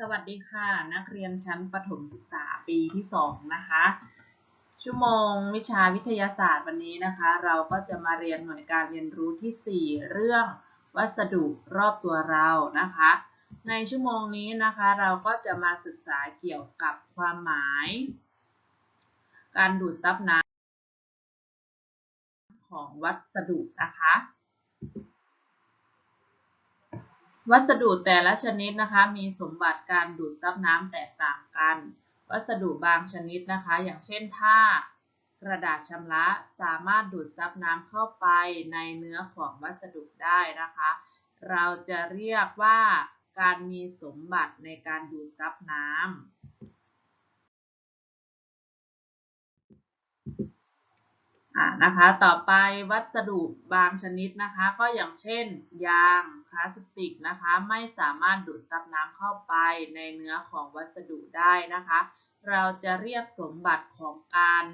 สวัสดีค่ะ นักเรียนชั้นประถมศึกษาปีที่สองนะคะ ชั่วโมงวิชาวิทยาศาสตร์วันนี้นะคะ เราก็จะมาเรียนหน่วยการเรียนรู้ที่ 4 เรื่องวัสดุรอบตัวเรานะคะ ในชั่วโมงนี้นะคะเราก็จะมาศึกษาเกี่ยวกับความหมาย การดูดซับน้ำของวัสดุนะคะ วัสดุแต่ละชนิดนะคะ มีสมบัติการดูดซับน้ำแตกต่างกัน วัสดุบางชนิดนะคะ อย่างเช่นผ้ากระดาษชำระสามารถดูดซับน้ำเข้าไปในเนื้อของวัสดุได้นะคะ เราจะเรียกว่าการมีสมบัติในการดูดซับน้ำอ่า นะคะต่อไปวัสดุบางชนิดนะคะ ก็อย่างเช่น ยางพลาสติกนะคะ ไม่สามารถดูดซับน้ำเข้าไปในเนื้อของวัสดุได้นะคะ เราจะเรียกสมบัติของการ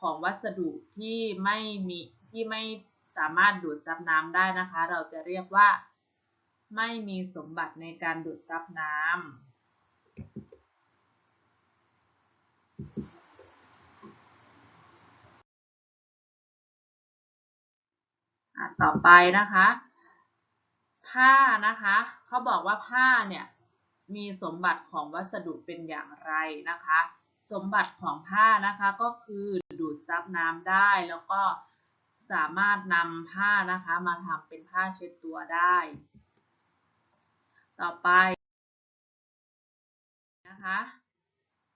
ของวัสดุที่ไม่มีที่ไม่สามารถดูดซับน้ำได้นะคะ เราจะเรียกว่า ไม่มีสมบัติในการดูดซับน้ำ ต่อไปนะคะ ผ้านะคะเขาบอกว่าผ้าเนี่ยมีสมบัติของวัสดุเป็นอย่างไรนะคะ สมบัติของผ้านะคะก็คือดูดซับน้ำได้แล้วก็สามารถนำผ้านะคะมาทำเป็นผ้าเช็ดตัวได้ ต่อไปนะคะ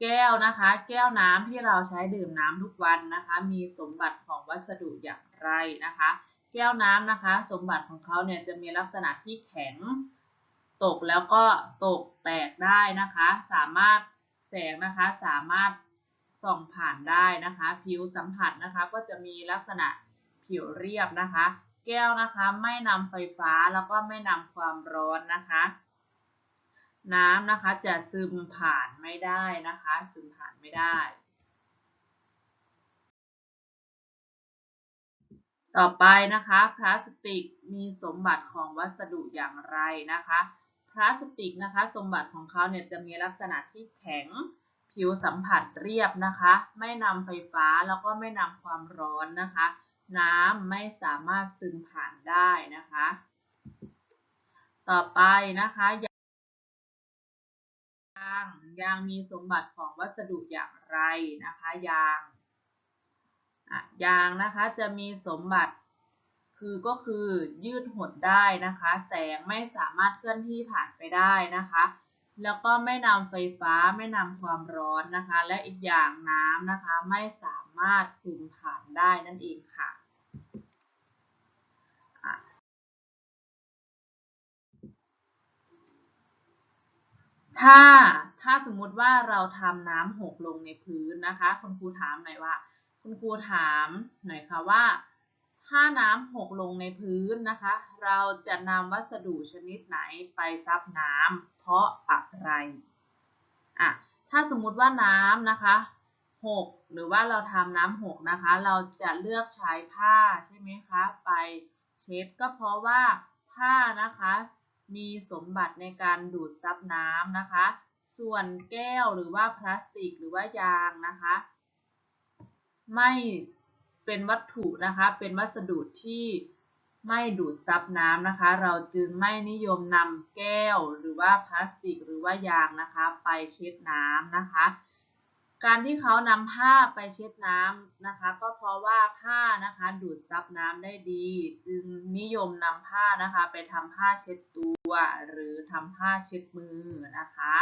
แก้วนะคะ แก้วน้ำที่เราใช้ดื่มน้ำทุกวันนะคะ มีสมบัติของวัสดุอย่างไรนะคะ แก้วน้ำนะคะ สมบัติของเขาเนี่ยจะมีลักษณะที่แข็ง ตกแล้วก็ตกแตกได้นะคะ สามารถแสงนะคะสามารถส่องผ่านได้นะคะ ผิวสัมผัสนะคะ ก็จะมีลักษณะผิวเรียบนะคะ แก้วนะคะไม่นำไฟฟ้าแล้วก็ไม่นำความร้อนนะคะ น้ำนะคะจะซึมผ่านไม่ได้นะคะ ซึมผ่านไม่ได้ ต่อไปนะคะพลาสติกมีสมบัติของวัสดุอย่างไรนะคะพลาสติกนะคะสมบัติของเขาเนี่ยจะมีลักษณะที่แข็งผิวสัมผัสเรียบนะคะ ไม่นำไฟฟ้าแล้วก็ไม่นำความร้อนนะคะ น้ำไม่สามารถซึมผ่านได้นะคะ ต่อไปนะคะยางยางมีสมบัติของวัสดุอย่างไรนะคะยาง ยางนะคะจะมีสมบัติคือก็คือยืดหดได้นะคะ แสงไม่สามารถเคลื่อนที่ผ่านไปได้นะคะ แล้วก็ไม่นำไฟฟ้าไม่นำความร้อนนะคะ และอีกอย่างน้ำนะคะไม่สามารถซึมผ่านได้นั่นเองค่ะถ้าถ้าสมมุติว่าเราทำน้ำหกลงในพื้นนะคะ คุณครูถามหน่อยว่า คุณครูถามหน่อยค่ะว่า ถ้าน้ำหกลงในพื้นนะคะ เราจะนำวัสดุชนิดไหนไปซับน้ำเพราะอะไรอะถ้าสมมุติว่าน้ำนะคะหกหรือว่าเราทำน้ำหกนะคะ เราจะเลือกใช้ผ้าใช่ไหมคะไปเช็ดก็เพราะว่าผ้านะคะมีสมบัติในการดูดซับน้ำนะคะ ส่วนแก้วหรือว่าพลาสติกหรือว่ายางนะคะ ไม่เป็นวัตถุนะคะ เป็นวัสดุที่ไม่ดูดซับน้ำนะคะ เราจึงไม่นิยมนำแก้วหรือว่าพลาสติกหรือว่ายางนะคะ ไปเช็ดน้ำนะคะ การที่เขานำผ้าไปเช็ดน้ำนะคะ ก็เพราะว่าผ้านะคะดูดซับน้ำได้ดี จึงนิยมนำผ้านะคะ ไปทำผ้าเช็ดตัว หรือทำผ้าเช็ดมือนะคะ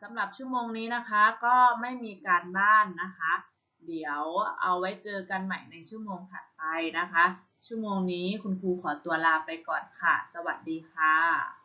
สำหรับชั่วโมงนี้นะคะ ก็ไม่มีการบ้านนะคะ เดี๋ยวเอาไว้เจอกันใหม่ในชั่วโมงถัดไปนะคะ ชั่วโมงนี้คุณครูขอตัวลาไปก่อนค่ะ สวัสดีค่ะ